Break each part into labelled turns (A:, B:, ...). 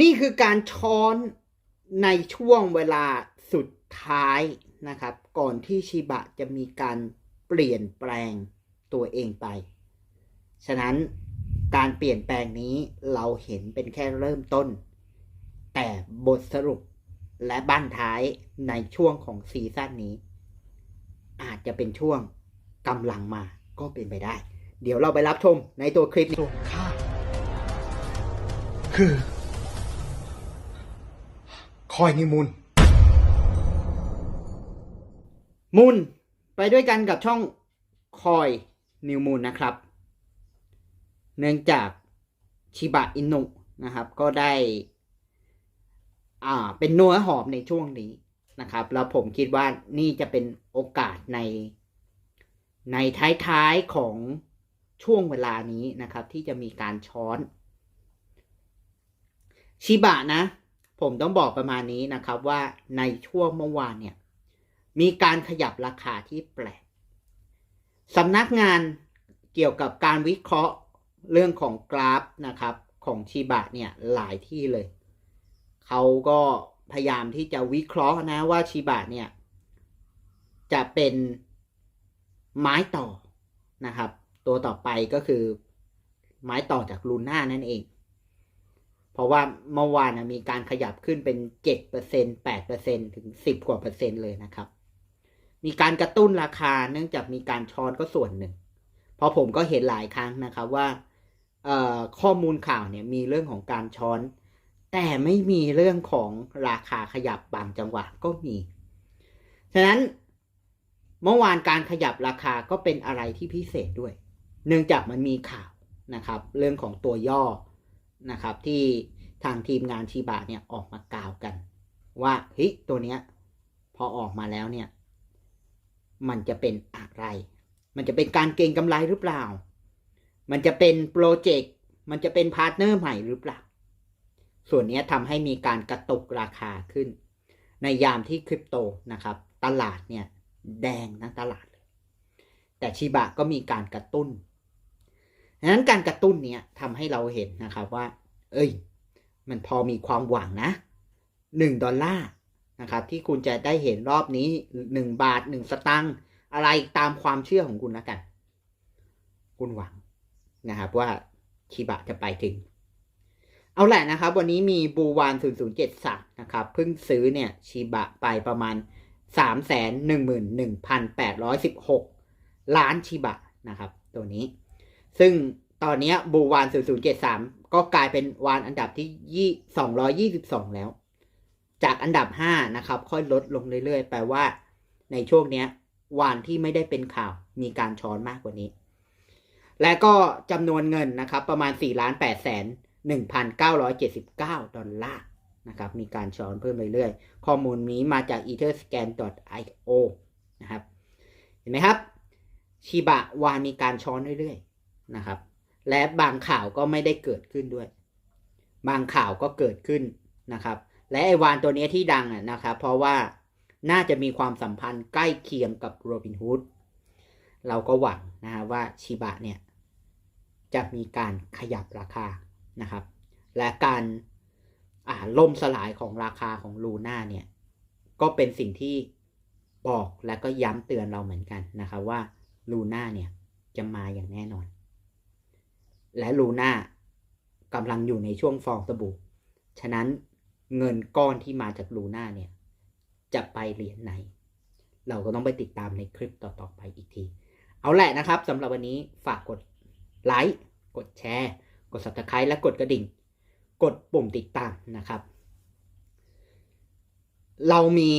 A: นี่คือการช้อนในช่วงเวลาสุดท้ายนะครับ ก่อนที่ชิบะจะมีการเปลี่ยนแปลงตัวเองไป ฉะนั้นการเปลี่ยนแปลงนี้เราเห็นเป็นแค่เริ่มต้น แต่บทสรุปและบ้านท้ายในช่วงของซีซั่นนี้ อาจจะเป็นช่วงกำลังมาก็เป็นไปได้ เดี๋ยวเราไปรับชมในตัวคลิปนี้
B: ตัวข้าคือ อยนิมุน
A: มุนไปด้วยกันกับช่องคอยนิวมูนนะครับ เนื่องจากชิบะอินุนะครับ ก็ได้อ่าเป็นนัวหอมในช่วงนี้นะครับ แล้วผมคิดว่านี่จะเป็นโอกาสในในท้ายๆของช่วงเวลานี้นะครับ ที่จะมีการช้อน ชิบะนะ ผมต้องบอกประมาณนี้นะครับว่าในช่วงเมื่อวานเนี่ย มีการขยับราคาที่แปลกสำนักงานเกี่ยวกับการวิเคราะห์เรื่องของกราฟนะครับ ของชิบะเนี่ยหลายที่เลย เขาก็พยายามที่จะวิเคราะห์นะว่าชิบะเนี่ย จะเป็นไม้ต่อนะครับ ตัวต่อไปก็คือไม้ต่อจากลูน่านั่นเอง เพราะว่าเมื่อวานนะมีการขยับขึ้นเป็นเจ็ดเปอร์เซ็นแปดเปอร์เซ็นถึงสิบกว่าเปอร์เซ็นต์เลยนะครับ มีการกระตุ้นราคาเนื่องจากมีการช้อนก็ส่วนหนึ่ง เพราะผมก็เห็นหลายครั้งนะครับว่าข้อมูลข่าวเนี่ยมีเรื่องของการช้อน แต่ไม่มีเรื่องของราคาขยับบางจังหวะก็มี ฉะนั้นเมื่อวานการขยับราคาก็เป็นอะไรที่พิเศษด้วย เนื่องจากมันมีข่าวนะครับ เรื่องของตัวย่อ นะครับที่ทางทีมงานชีบะเนี่ยออกมากล่าวกัน ว่าเฮ้ยตัวเนี้ยพอออกมาแล้วเนี่ย มันจะเป็นอะไร มันจะเป็นการเก็งกำไรหรือเปล่า มันจะเป็นโปรเจกต์มันจะเป็นพาร์ทเนอร์ใหม่หรือเปล่า ส่วนนี้ทำให้มีการกระตุกราคาขึ้น ในยามที่คริปโตนะครับ ตลาดเนี่ย แดงทั้งตลาดเลย แต่ชิบะก็มีการกระตุ้น ดังนั้นการกระตุ้นเนี้ยทำให้เราเห็นนะครับว่า เอ้ย มันพอมีความหวังนะหนึ่งดอลลาร์นะครับที่คุณจะได้เห็นรอบนี้หนึ่งบาทหนึ่งสตังค์อะไรตามความเชื่อของคุณแล้วกัน คุณหวังนะครับว่าชิบะจะไปถึง เอาแหละนะครับ วันนี้มีบูวาน 0073 นะครับเพิ่งซื้อเนี่ยชิบะไปประมาณ 311,816 ล้านชิบะนะครับ ตัวนี้ ซึ่งตอนนี้บูวาน 0073 ก็กลายเป็นวานอันดับที่ 222 แล้ว จากอันดับ 5 นะครับ ค่อยลดลงเรื่อยๆ แปลว่า ในช่วงนี้วานที่ไม่ได้เป็นข่าวมีการช้อนมากกว่านี้ และก็จำนวนเงินนะครับ ประมาณ 4 ล้าน8แสน1,979 ดอลลาร์นะครับ มีการช้อนเพิ่มเรื่อยๆ ข้อมูลนี้มาจาก etherscan.io นะครับ เห็นไหมครับ ชิบะวานมีการช้อนเรื่อยๆ นะครับ และบางข่าวก็ไม่ได้เกิดขึ้นด้วย บางข่าวก็เกิดขึ้นนะครับ และไอวานตัวนี้ที่ดังอะนะครับ เพราะว่าน่าจะมีความสัมพันธ์ใกล้เคียงกับโรบินฮูดเราก็หวังนะฮะว่าชิบะเนี่ยจะมีการขยับราคานะครับ และการอ่าล่มสลายของราคาของลูน่าเนี่ยก็เป็นสิ่งที่บอกและก็ย้ำเตือนเราเหมือนกันนะครับว่าลูน่าเนี่ยจะมาอย่างแน่นอน และลูน่ากำลังอยู่ในช่วงฟองสบู่ ฉะนั้นเงินก้อนที่มาจากลูน่าเนี่ย จะไปเหรียญไหน เราก็ต้องไปติดตามในคลิปต่อๆไปอีกที เอาแหละนะครับสำหรับวันนี้ฝากกดไลค์ กดแชร์ กด subscribe และกดกระดิ่ง กดปุ่มติดตามนะครับ เรามี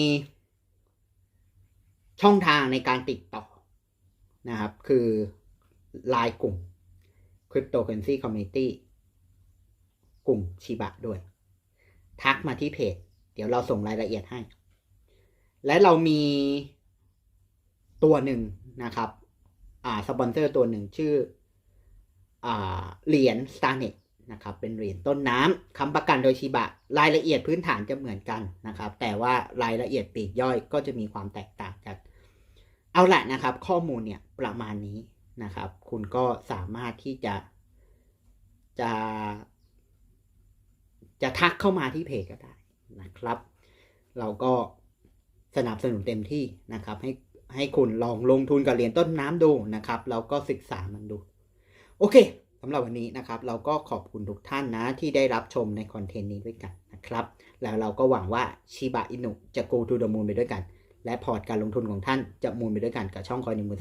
A: ช่องทางในการติดต่อนะครับ คือไลน์กลุ่ม Cryptocurrency Community กลุ่มชิบะด้วย ทักมาที่เพจ เดี๋ยวเราส่งรายละเอียดให้ และเรามีตัวหนึ่งนะครับ อ่า สปอนเซอร์ตัวหนึ่งชื่อ อ่า เหรียญ Starnet นะครับ เป็นเหรียญต้นน้ำค้ำประกันโดยชิบะ รายละเอียดพื้นฐานจะเหมือนกันนะครับ แต่ว่ารายละเอียดปลีกย่อยก็จะมีความแตกต่างกัน เอาละนะครับ ข้อมูลเนี่ยประมาณนี้ นะครับ คุณก็สามารถที่จะจะ จะทักเข้ามาที่เพจก็ได้นะครับ เราก็สนับสนุนเต็มที่นะครับ ให้ให้คุณลองลงทุนกับเหรียญต้นน้ำดูนะครับแล้วก็ศึกษามันดู โอเคสำหรับวันนี้นะครับ เราก็ขอบคุณทุกท่านนะที่ได้รับชมในคอนเทนต์นี้ด้วยกันนะครับ แล้วเราก็หวังว่าชิบะอินุจะ go to the moon ไปด้วยกัน และพอร์ตการลงทุนของท่านจะมูลไปด้วยกันกับช่องคอยในมือเสมอ